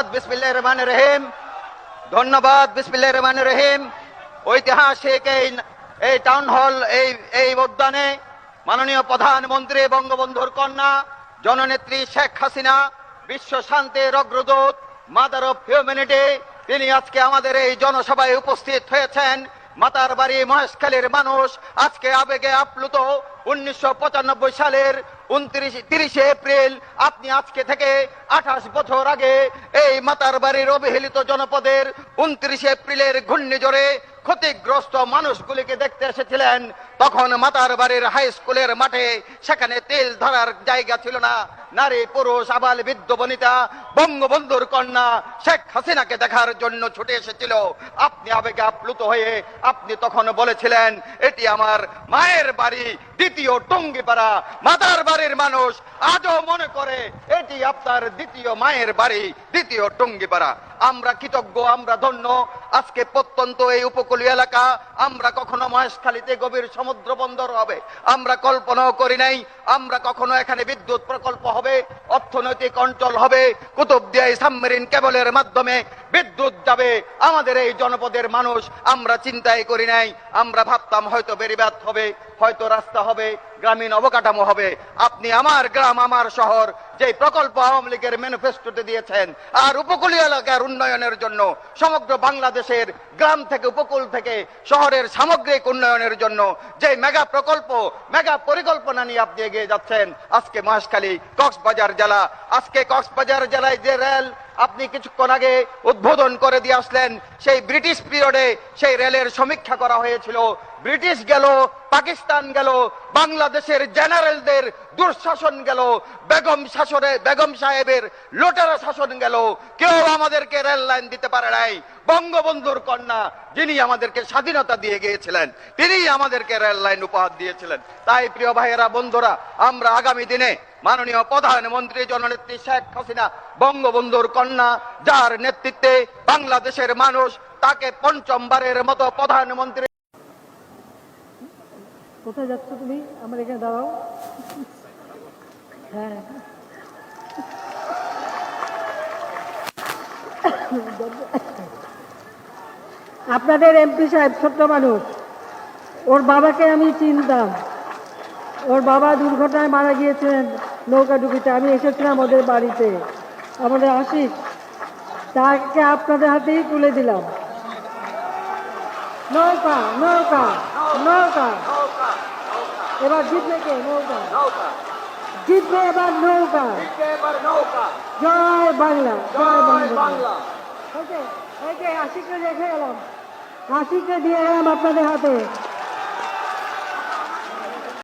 ধন্যবাদ বিসমিল্লাহ রহমান রহিম। ধন্যবাদ বিসমিল্লাহ রহমান রহিম। ঐতিহাসিক এই এই টাউন হল এই এই উদ্যানে মাননীয় প্রধানমন্ত্রী, বঙ্গবন্ধুর কন্যা, জননেত্রী শেখ হাসিনা, বিশ্ব শান্তির অগ্রদূত মাদার অফ হিউম্যানিটি তিনি আজকে আমাদের এই জনসভায় উপস্থিত হয়েছেন। মাতার বাড়ি মহেশখালীর মানুষ আজকে আবেগে আপ্লুত। উনিশশো পঁচানব্বই সালের উনত্রিশ, তিরিশে এপ্রিল, আপনি আজকে থেকে আঠাশ বছর আগে এই মাতার বাড়ির অবহেলিত জনপদের উনত্রিশে এপ্রিলের ঘূর্ণিঝড়ে ক্ষতিগ্রস্ত মানুষগুলিকে দেখতে এসেছিলেন। তখন মাতার বাড়ির হাই স্কুলের মাঠে সেখানে তেল ধরার জায়গা ছিল না। নারী, পুরুষ, আবাল, বৃদ্ধ, বনিতা, বঙ্গবন্ধুর কন্যা শেখ হাসিনাকে দেখার জন্য ছুটে এসেছিল। আপনি আবেগে আপ্লুত হয়ে আপনি তখন বলেছিলেন, এটি আমার মায়ের বাড়ি, দ্বিতীয় টঙ্গিপাড়া। মাতার বাড়ির মানুষ আজও মনে করে, এটি আপনার দ্বিতীয় মায়ের বাড়ি, দ্বিতীয় টঙ্গিপাড়া। আমরা কৃতজ্ঞ, আমরা ধন্য আজকে প্রত্যন্ত এই উপকূলীয় এলাকা, আমরা কখনো মহেশখালীতে গভীর সমুদ্র বন্দর হবে, আমরা কল্পনাও করি নাই, আমরা কখনো এখানে বিদ্যুৎ প্রকল্প হবে, অর্থনৈতিক অঞ্চল হবে কুতুবদিয়া সাবমেরিন কেবলের মাধ্যমে বিদ্যুৎ যাবে, আমাদের এই জনপদের মানুষ আমরা চিন্তাই করি নাই, আমরা ভাবতাম হয়তো বেরিবাদ হবে, হয়তো রাস্তা হবে, গ্রামীণ অবকাঠামো হবে, আপনি আমার গ্রাম, আমার শহর যে প্রকল্প আওয়ামী লীগের ম্যানিফেস্টোতে দিয়েছেন, আর উপকূলীয় এলাকার উন্নয়নের জন্য, সমগ্র বাংলাদেশের গ্রাম থেকে উপকূল থেকে শহরের সামগ্রিক উন্নয়নের জন্য যে মেগা প্রকল্প, মেগা পরিকল্পনা নিয়ে আপনি এগিয়ে যাচ্ছেন, আজকে মহেশখালী কক্সবাজার জেলা। আজকে কক্সবাজার জেলায় যে রেল আপনি কিছুক্ষণ আগে উদ্বোধন করে দিয়ে আসলেন, সেই ব্রিটিশ পিরিয়ডে সেই রেলের সমীক্ষা করা হয়েছিল। ব্রিটিশ গেল, পাকিস্তান গেল, বাংলাদেশের জেনারেলদের দুঃশাসন গেল, বেগম শাসনে, বেগম সাহেবের লোটারা শাসন গেল। কেউ আমাদেরকে রেল লাইন দিতে পারে নাই। বঙ্গবন্ধুর কন্যা, যিনি আমাদেরকে স্বাধীনতা দিয়ে গিয়েছিলেন তিনি আমাদেরকে রেল লাইন উপহার দিয়েছিলেন। তাই প্রিয় ভাইয়েরা, বন্ধুরা, আমরা আগামী দিনে মাননীয় প্রধানমন্ত্রী জননেত্রী শেখ হাসিনা, বঙ্গবন্ধুর কন্যা, যার নেতৃত্বে বাংলাদেশের মানুষ তাকে পঞ্চমবারের মতো প্রধানমন্ত্রী কোথায় যাচ্ছ তুমি? আমার এখানে দাঁড়াও। হ্যাঁ। আপনাদের এমপি সাহেব ছোট্ট মানুষ। ওর বাবাকে আমি চিনতাম। ওর বাবা দুর্ঘটনায় মারা গিয়েছিলেন নৌকা ডুবিতে। আমি এসেছিলাম ওদের বাড়িতে। আমাদের আশিস তাকে আপনাদের হাতেই তুলে দিলাম। নৌকা নৌকা নৌকা। এবার জিতবে কে? নৌকা। জিতবে এবার নৌকা। জয় বাংলা জয় বাংলা। ওকে ওকে আশিককে রেখে গেলাম আশিককে দিয়ে গেলাম আপনাদের হাতে।